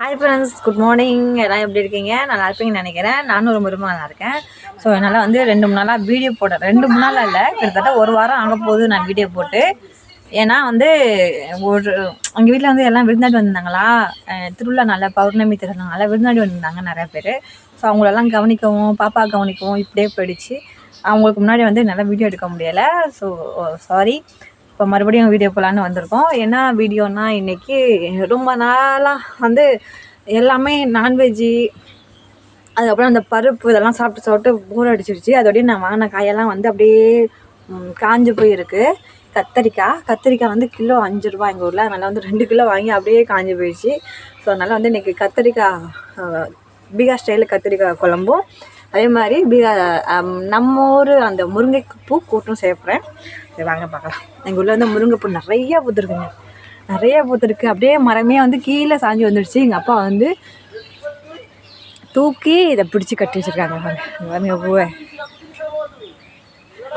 Hi friends good morning எல்லாம் எப்படி இருக்கீங்க? நல்லா இருப்பீங்கன்னு நினைக்கிறேன். நானும் ரொம்ப ரொம்ப நல்லா இருக்கேன். ஸோ என்னால் வந்து ரெண்டு மூணு நாளாக வீடியோ போட ரெண்டு மூணு நாள் இல்லை. கிட்டத்தட்ட ஒரு வாரம் ஆக போகுது நான் வீடியோ போட்டு. ஏன்னா வந்து ஒரு எங்கள் வீட்டில் வந்து எல்லாம் விருந்தாடி வந்திருந்தாங்களா திருவிழா நாளில் பௌர்ணமி திருநாளில் விருந்தாடி வந்திருந்தாங்க நிறையா பேர். ஸோ அவங்களெல்லாம் கவனிக்கவும் பாப்பா கவனிக்கவும் இப்படியே போயிடுச்சு. அவங்களுக்கு முன்னாடி வந்து என்னால் வீடியோ எடுக்க முடியலை. ஸோ சாரி இப்போ மறுபடியும் வீடியோ போகலான்னு வந்திருக்கோம். என்ன வீடியோனா இன்றைக்கி ரொம்ப நாளாக வந்து எல்லாமே நான்வெஜ்ஜி அதுக்கப்புறம் அந்த பருப்பு இதெல்லாம் சாப்பிட்டு சாப்பிட்டு போர் அடிச்சிருச்சு. அதோடய நான் வாங்கின காயெல்லாம் வந்து அப்படியே காஞ்சு போயிருக்கு. கத்தரிக்காய். கத்திரிக்காய் வந்து கிலோ அஞ்சு ரூபா எங்கள் ஊரில். அதனால் வந்து ரெண்டு கிலோ வாங்கி அப்படியே காஞ்சு போயிடுச்சு. ஸோ அதனால் வந்து இன்றைக்கி கத்திரிக்காய் பீகார் ஸ்டைலில் கத்திரிக்காய் குழம்பும் அதே மாதிரி பீகார் நம்ம ஊர் அந்த முருங்கைப்பூ கூட்டும் சேர்ப்பேன் சரி வாங்க பார்க்கலாம். எங்கள் ஊரில் வந்து முருங்கைப்பூ நிறைய பூத்துருக்குங்க. நிறைய பூத்துருக்கு. அப்படியே மரமே வந்து கீழே சாஞ்சு வந்துடுச்சு எங்கள் அப்பா வந்து தூக்கி இதை பிடிச்சி கட்டி வச்சிருக்காங்க பாருங்க. பாருங்க பூவை.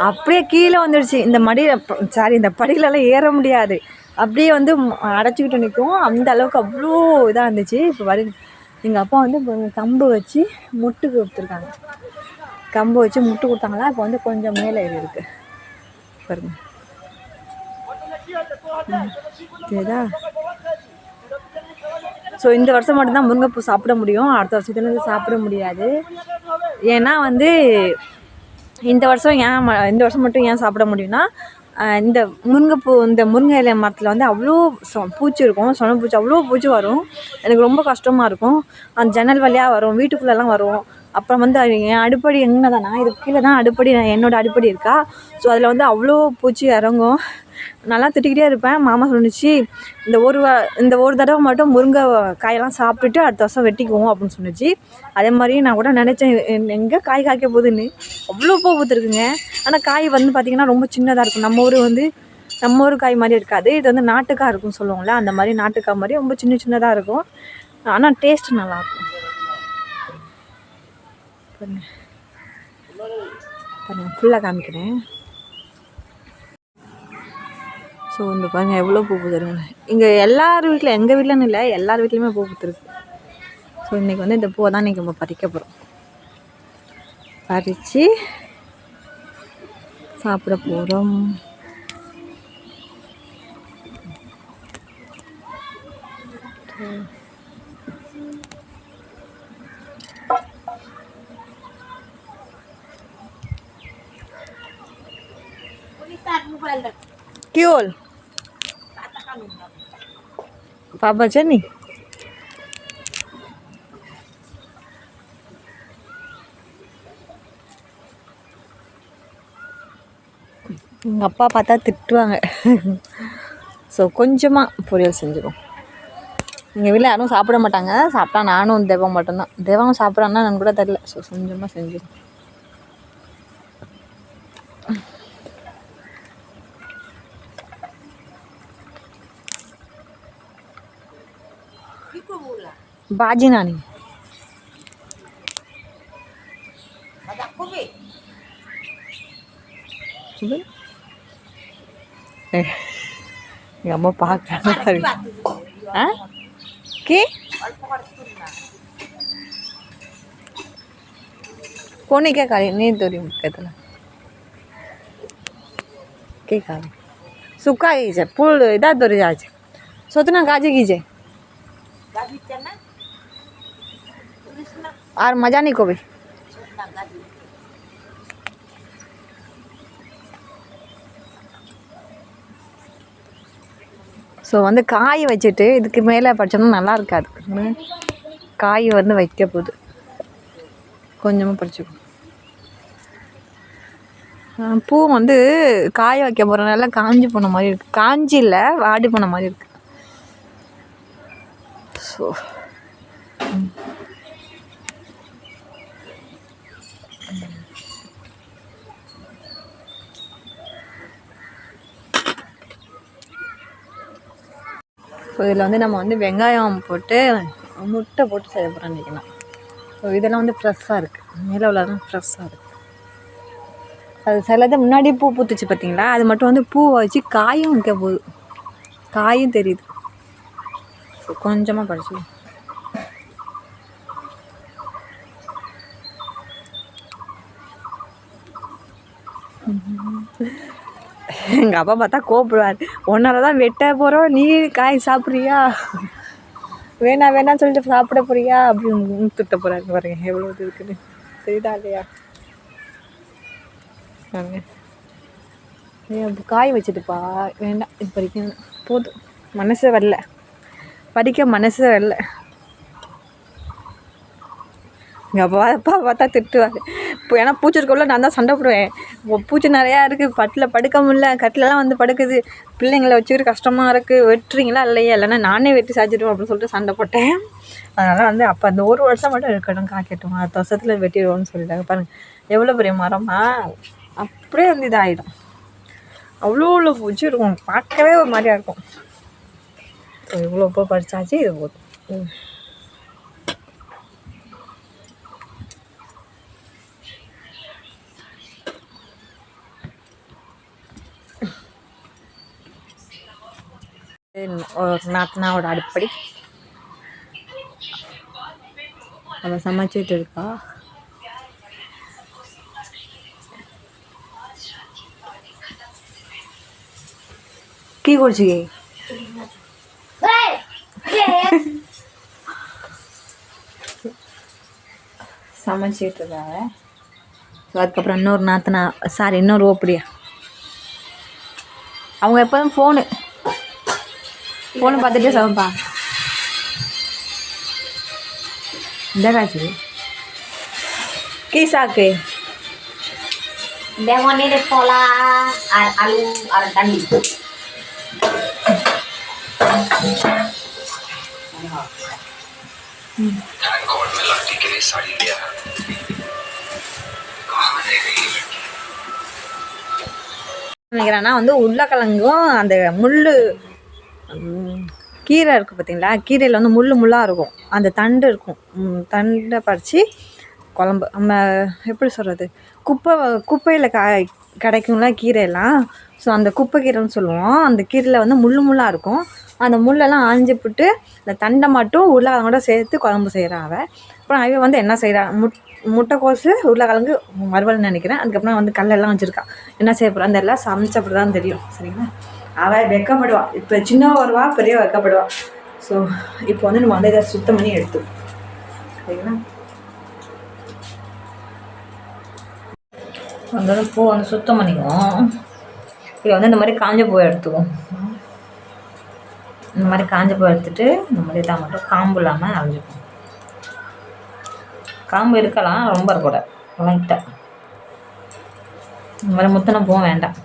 அப்படியே கீழே வந்துடுச்சு இந்த மடியில் சாரி இந்த படியிலலாம் ஏற முடியாது. அப்படியே வந்து அடைச்சிக்கிட்டு நிற்கும் அந்த அளவுக்கு அவ்வளோ இதாக இருந்துச்சு. இப்போ வரு எங்கள் அப்பா வந்து கம்பு வச்சு முட்டு கொடுத்துருக்காங்க. கம்பு வச்சு முட்டு கொடுத்தாங்களா? இப்போ வந்து கொஞ்சம் மேலே ஏறி பாருங்க சரிதா ஸோ இந்த வருஷம் மட்டும்தான் முருங்கைப்பூ சாப்பிட முடியும். அடுத்த வருஷத்துலேருந்து சாப்பிட முடியாது. ஏன்னா வந்து இந்த வருஷம் ஏன் ம- இந்த வருஷம் மட்டும் ஏன் சாப்பிட முடியும்னா இந்த முருங்கைப்பூ இந்த முருங்கை இலை மரத்தில் வந்து அவ்வளோ பூச்சி இருக்கும். சொன பூச்சி அவ்வளோ பூச்சி வரும். எனக்கு ரொம்ப கஷ்டமாக இருக்கும். அந்த ஜன்னல் வழியாக வரும். வீட்டுக்குள்ளெல்லாம் வரும். அப்புறம் வந்து என் அடுப்படி எங்கே தானா இது கீழே தான் அடுப்படி என்னோட அடுப்படி இருக்கா? ஸோ அதில் வந்து அவ்வளோ பூச்சி இறங்கும். நல்லா திட்டிக்கிட்டே இருப்பேன். மாமா சொன்னிச்சு இந்த ஒரு இந்த ஒரு தடவை மட்டும் முருங்கை காயெல்லாம் சாப்பிட்டுட்டு அடுத்த வருஷம் வெட்டிக்குவோம் அப்படின்னு சொன்னிச்சு அதே மாதிரி நான் கூட நினச்சேன் எங்கே காய் காய்க்க போகுதுன்னு? அவ்வளோ பூ பூத்துருக்குங்க. ஆனால் காய் வந்து பார்த்திங்கன்னா ரொம்ப சின்னதாக இருக்கும். நம்ம ஊர் வந்து நம்ம ஊர் காய் மாதிரி இருக்காது. இது வந்து நாட்டுக்காய் இருக்கும்னு சொல்லுவோம்ல அந்த மாதிரி நாட்டுக்காய் மாதிரி ரொம்ப சின்ன சின்னதாக இருக்கும். ஆனால் டேஸ்ட் நல்லாயிருக்கும் பாருங்கள் ஃபுல்லாக காமிக்கிறேன். ஸோ இந்த பாருங்க எவ்வளோ பூ பூத்துருங்க இங்கே எல்லார் வீட்டில் எங்கள் வீட்டிலன்னு இல்லை எல்லார் வீட்லேயுமே பூ பூத்துருக்கு. ஸோ இன்றைக்கி வந்து இந்த பூவை தான் இன்றைக்கி நம்ம பறிக்க போகிறோம் பறித்து சாப்பிட போகிறோம் ક્યોલ પાપા છે ને எங்கள் அப்பா பார்த்தா திட்டுவாங்க ஸோ கொஞ்சமாக பொரியல் செஞ்சிடும் எங்கள் வீட்டில் யாரும் சாப்பிட மாட்டாங்க சாப்பிட்டா நானும் தேவம் மட்டும்தான் தேவம் சாப்பிட்றான்னா நான் கூட தெரில ஸோ கொஞ்சமாக செஞ்சிடும் बाजी नानी சுபு. ஏய், எங்க அம்மா பார்க்குறாங்க ஆ கே कोणी काय काढी नाही तरी काय त्याला के काढी सुका घ्यायचं पूळ दा तरी जायचे स्वतः गाजी घ्यायचे আর মজা নেই কবে ஸோ வந்து காய் வச்சுட்டு இதுக்கு மேலே படித்தோம்னா நல்லா இருக்காது உம். காய் வந்து வைக்க போகுது கொஞ்சமாக பறிச்சுக்கோ ஆ, பூ வந்து காய வைக்க போகிறனால காஞ்சி போன மாதிரி இருக்குது காஞ்சி இல்லை வாடி போன மாதிரி இருக்குது ஸோ ஸோ இதில் வந்து நம்ம வந்து வெங்காயம் போட்டு முட்டை போட்டு செய்ய போகிறோம் நினைக்கலாம் ஸோ இதெல்லாம் வந்து ஃப்ரெஷ்ஷாக இருக்குது மேலே உள்ளதெல்லாம் ஃப்ரெஷ்ஷாக இருக்குது அது சிலது முன்னாடி பூ பூத்துச்சு பார்த்தீங்களா? அது மட்டும் வந்து பூவை வச்சு காயும் வைக்க போகுது காயும் தெரியுது. ஸோ கொஞ்சமாக படிச்சு எங்கள் அப்பா பார்த்தா கோப்பிடுவார் ஒன்றால் தான் வெட்ட போகிறோம் நீ காய் சாப்பிட்றியா? வேணாம் வேணாம்னு சொல்லிட்டு சாப்பிட போறியா? அப்படின்னு திட்ட போகிறாரு பாருங்க. எவ்வளோ இது இருக்குன்னு தெரியுதா இல்லையா? காய் வச்சுட்டுப்பா. வேண்டாம். இது பறிக்கணும் போதும். மனசே வரல. படிக்க மனசே வரல. எங்கள் அப்பா அப்பா பார்த்தா திட்டுவார். இப்போ ஏன்னா பூச்சி நான் தான் சண்டை போடுவேன். பூச்சி நிறையா இருக்குது பட்டில் படுக்க முடியல. கட்டிலலாம் வந்து படுக்குது. பிள்ளைங்கள வச்சுக்கிட்டு கஷ்டமாக இருக்குது வெட்டுறீங்களா இல்லையா? இல்லைன்னா நானே வெட்டி சாய்ச்சிடுவேன் அப்படின்னு சொல்லிட்டு சண்டை போட்டேன். அதனால் வந்து அப்போ அந்த ஒரு வருஷம் மட்டும் இருக்கட்டும். காக்கட்டும் அடுத்த வருஷத்தில் வெட்டிடுவோம்னு சொல்லிட்டாங்க. பாருங்கள் எவ்வளோ பெரிய மரமா? அப்படியே வந்து இதாகிடும் அவ்வளோ அவ்வளோ பூச்சி இருக்கும். பார்க்கவே ஒரு மாதிரியாக இருக்கும். இவ்வளோ பூ படித்தாச்சு இது போதும். ம். ஒரு நாத்தனாவோட அடுப்படி. அவள் சமைச்சிட்டு இருக்கா? கீ குடிச்சிக்கி. சமைச்சிட்டு இருக்காங்க ஸோ அதுக்கப்புறம் இன்னொரு நாத்தனா சாரி இன்னொரு ஓப்படியா? அவங்க எப்போதும் ஃபோனு ஃபோனை பார்த்துட்டு சமைப்பா இந்த காய்ச்சி কি শাকে বেগুনের পোলা আর আলু நினைக்கிறேன்னா வந்து உருளைக்கிழங்கும் அந்த முள்ளு கீரை இருக்குது பார்த்தீங்களா கீரையில் வந்து முள் முள்ளாக இருக்கும். அந்த தண்டு இருக்கும். தண்டை பறித்து குழம்பு நம்ம எப்படி சொல்கிறது குப்பை குப்பையில் க கிடைக்கும்ல கீரையெல்லாம். ஸோ அந்த குப்பை கீரைன்னு சொல்லுவோம். அந்த கீரையில் வந்து முள் முள்ளாக இருக்கும். அந்த முள்ளெல்லாம் ஆஞ்சு போட்டு அந்த தண்டை மட்டும் உருளைக்கிழங்கோட சேர்த்து குழம்பு செய்கிறான் அவள் அப்புறம் அவன் வந்து என்ன செய்கிறா முட் முட்டைக்கோசு உருளைக்கிழங்கு வறுவல்னு நினைக்கிறேன். அதுக்கப்புறம் வந்து கல்லெல்லாம் வச்சுருக்கா என்ன செய்ய அந்த எல்லாம் சமைச்சப்படி தான் தெரியும். சரிங்களா? அவள் வெக்கப்படுவாள் இப்போ சின்னவ வருவா பெரிய வெக்கப்படுவாள் ஸோ இப்போ வந்து நம்ம வந்து இதை சுத்தம் பண்ணி எடுத்து சரிங்களா? வந்து பூ வந்து சுத்தம் பண்ணிக்குவோம். இதை வந்து இந்த மாதிரி காஞ்ச பூவை எடுத்துக்குவோம். இந்த மாதிரி காஞ்ச பூ எடுத்துட்டு இந்த மாதிரி தான் மட்டும் காம்பு இல்லாமல் அரைஞ்சிக்குவோம் காம்பு இருக்கலாம் ரொம்ப இருக்கக்கூடாது. லைட்டாக இந்த மாதிரி முத்தின பூவும் வேண்டாம்.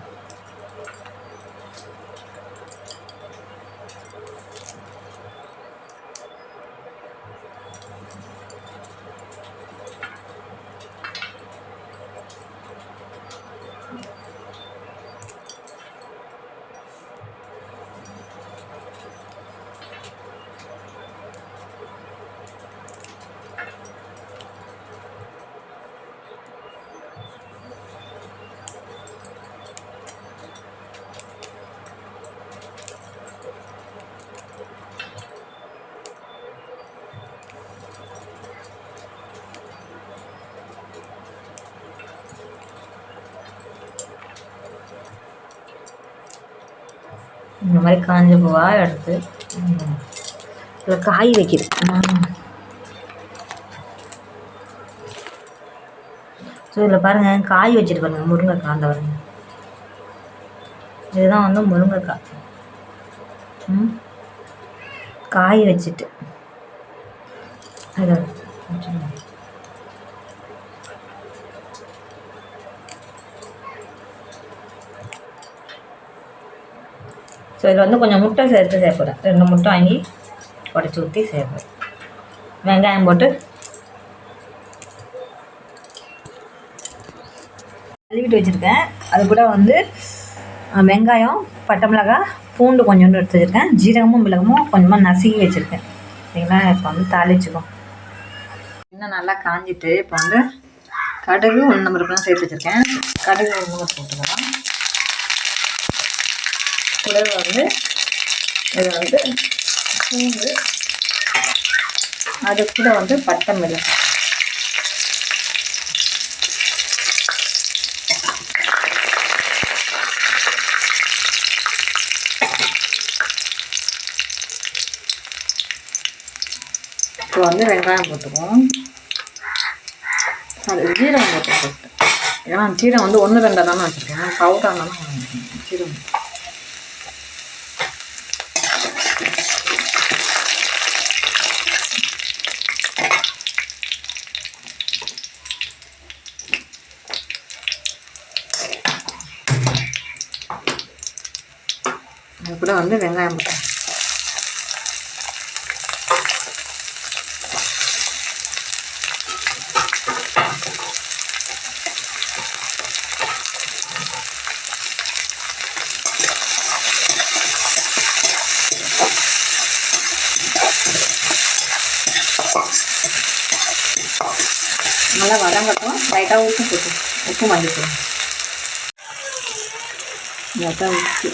இந்த மாதிரி காஞ்ச பூவாக எடுத்து இதில் காய் வைக்கிது. ஸோ இதில் பாருங்கள் காய் வச்சுட்டு பாருங்க முருங்கைக்காய் அந்த பாருங்கள் இதுதான் வந்து முருங்கைக்காய். ம்? காய் வச்சுட்டு. இதை வச்சுருங்க. ஸோ இதில் வந்து கொஞ்சம் முட்டை சேர்த்து சேர்க்குறேன் ரெண்டு முட்டை வாங்கி உடச்சி ஊற்றி சேர்ப்பேன் வெங்காயம் போட்டு கழுவிட்டு வச்சுருக்கேன். அது கூட வந்து வெங்காயம் பட்டை மிளகாய் பூண்டு கொஞ்சோண்டு எடுத்து வச்சுருக்கேன். ஜீரகமும் மிளகமும் கொஞ்சமாக நசுக்கி வச்சுருக்கேன். சரிங்களா? இப்போ வந்து தாளிச்சுக்கோம் இன்னும் நல்லா காஞ்சிட்டு இப்போ வந்து கடுகு ஒன்று நம்பருக்குலாம் சேர்த்து வச்சுருக்கேன். கடுகு உளுந்தம் போட்டுக்கலாம். கூட வந்து இதை வந்து பூண்டு அது கூட வந்து பட்டை மிளகு இப்போ வந்து வெங்காயம் போட்டுக்குவோம். அது ஜீரகம் போட்டு போட்டு. ஏன்னா ஜீரகம் வந்து ஒன்று ரெண்டாக தானே வச்சுருக்கேன். பவுடர் தானே ஜீரகம். சீரகம் அது கூட வந்து வெங்காயம் போட்டு நல்லா வதங்கட்டும் லைட்டாக உப்பு போட்டு உப்பு மல்லிப்போம் லைட்டாக உப்பு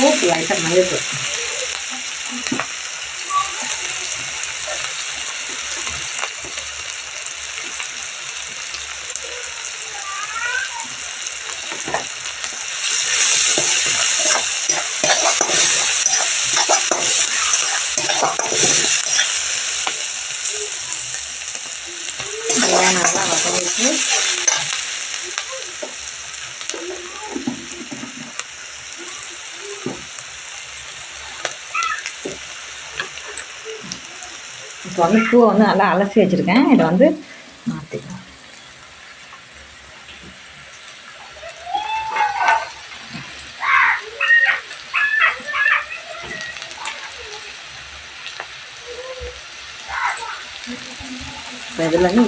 உப்பு லைட்டாக மல்லிப்போம் இதெல்லாம் நல்லா வதங்கிட்டு இப்போ வந்து பூவை வந்து நல்லா அலசி வச்சுருக்கேன். இதை வந்து மாற்றிக்கலாம் இப்போ இதுலேருந்து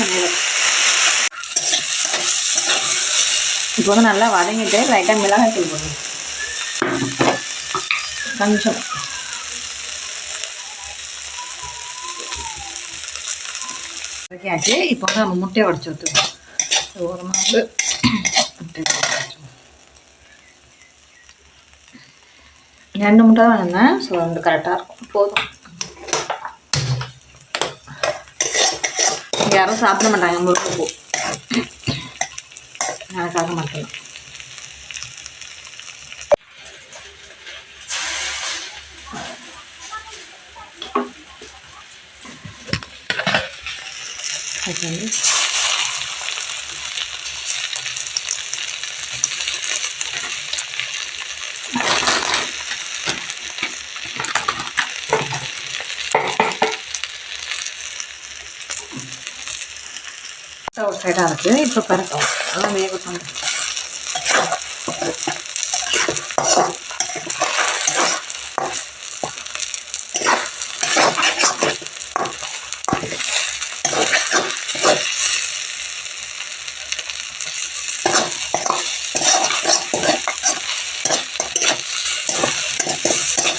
ரெண்டு இப்போ வந்து நல்லா வதங்கிட்டு லைட்டாக மிளகாய் தூள் போடணும் கொஞ்சம். வதக்கியாச்சு. இப்போ வந்து நம்ம முட்டையை உடச்சி ஊற்றுவோம் ஓரமாக வந்து ரெண்டு முட்டை தான் வேணுங்க ஸோ வந்து கரெக்டாக இருக்கும். போதும். இங்க யாரும் சாப்பிட மாட்டாங்க முருங்கைப்பூ எனக்காக மாட்டேன் அது வந்து சைடாக இருக்குது இப்போ பரட்டும் நல்லா வேகட்டும்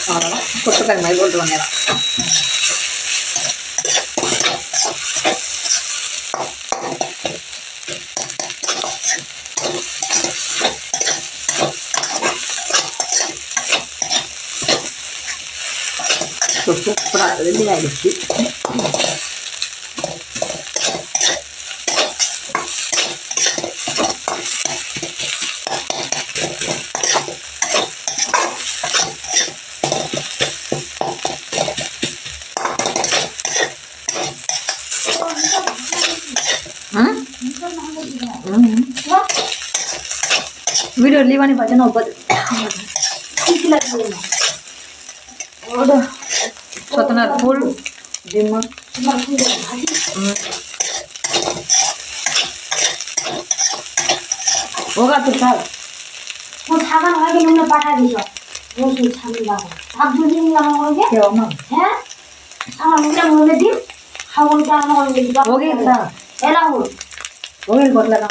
அவ்வளோதான் மாதிரி போட்டு வந்துடலாம் കുറച്ച് പ്രാവിൽ അരച്ച് వీడియో లీవని భజన ఒప్పదు ছতনার ফুল ডিমর ওগা তো খাও ও ছাগল ভাগে নুনে পাঠা দিছ রসুন ছাগল ভাগে ভাগ দুই দিন আমার মনে কে আমার হ্যাঁ আমার মুখে মনে দিন খাবন কে আমার মনে দিন ওগে তা এলা হল ওগে বদলা না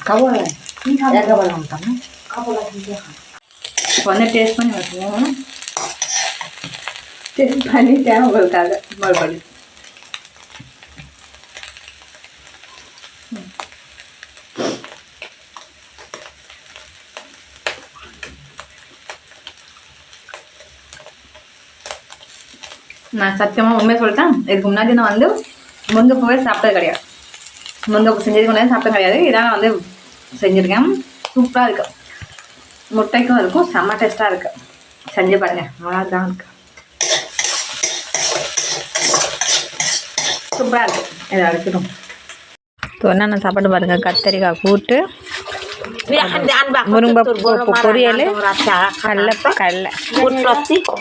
খাবো না কি খাবো একা বলা হতাম না খাবো না ঠিক আছে टेस्ट पनि हुन्छ டேஸ்ட் பண்ணிட்டேன் உங்களுக்காக மறுபடியும் நான் சத்தியமாக உண்மையை சொல்லிட்டேன். இதுக்கு முன்னாடி நான் வந்து முருங்கைப்பூவே சாப்பிட்டது கிடையாது. முருங்கைப்பூ செஞ்சதுக்கு முன்னாடி சாப்பிட்டது கிடையாது. இதான் நான் வந்து செஞ்சுருக்கேன். சூப்பராக இருக்கும் முட்டைக்கும் இருக்கும். செம்ம டேஸ்ட்டாக இருக்குது செஞ்சு பாருங்கள் நல்லா தான் சூப்பராக இருக்கும் இதை அரைக்கணும் என்னென்ன சாப்பாடு பாருங்க. கத்தரிக்காய் கூட்டு முருங்கை பொரியல் கடலப்பா கடலை.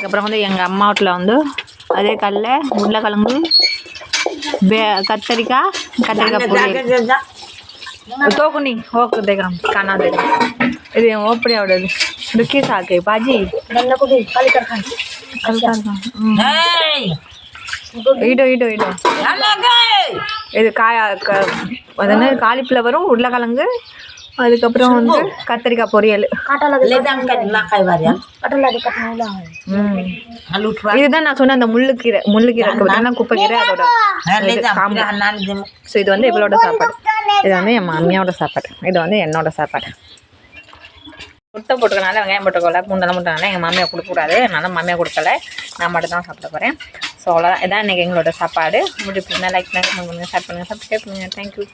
அப்புறம் வந்து எங்கள் அம்மா வீட்டில் வந்து அதே கடலை உருளைக்கிழங்கு கத்தரிக்காய் கத்தரிக்காய் பொரியல். தோக்குனி ஓக்கு தேக்கிறோம் காணா இது என் ஓப்படி அவடது ருக்கி சாக்கு. பாஜி. கலி கலக்கான் இடும் இடும் இடும் இது காயா அதனால காலிஃப்ளவரும் உருளைக்கிழங்கு அதுக்கப்புறம் வந்து கத்திரிக்காய் பொரியல். இதுதான் நான் சொன்ன அந்த முள்ளுக்கீரை முள்ளுக்கீரை பார்த்தீங்கன்னா குப்பைக்கீரை? அதோட ஸோ இது வந்து இவளோட சாப்பாடு. இது வந்து என் மாமியாவோட சாப்பாடு. இது வந்து என்னோட சாப்பாடு. முட்டை போட்டுக்கனால வெங்காயம் போட்டுக்கல. பூண்டெல்லாம் போட்டுக்கனால எங்கள் மாமியாக கொடுக்கக்கூடாது. அதனால் மாமியா கொடுக்கல. நான் மட்டும் தான் சாப்பிட போகிறேன் ஸோ அவ்வளோதான் இதான் இன்றைக்கி எங்களோட சாப்பாடு. முடிவு லைக் பண்ணுங்கள் ஷேர் பண்ணுங்கள் சப்ஸ்கிரைப் பண்ணுங்கள் தேங்க்யூ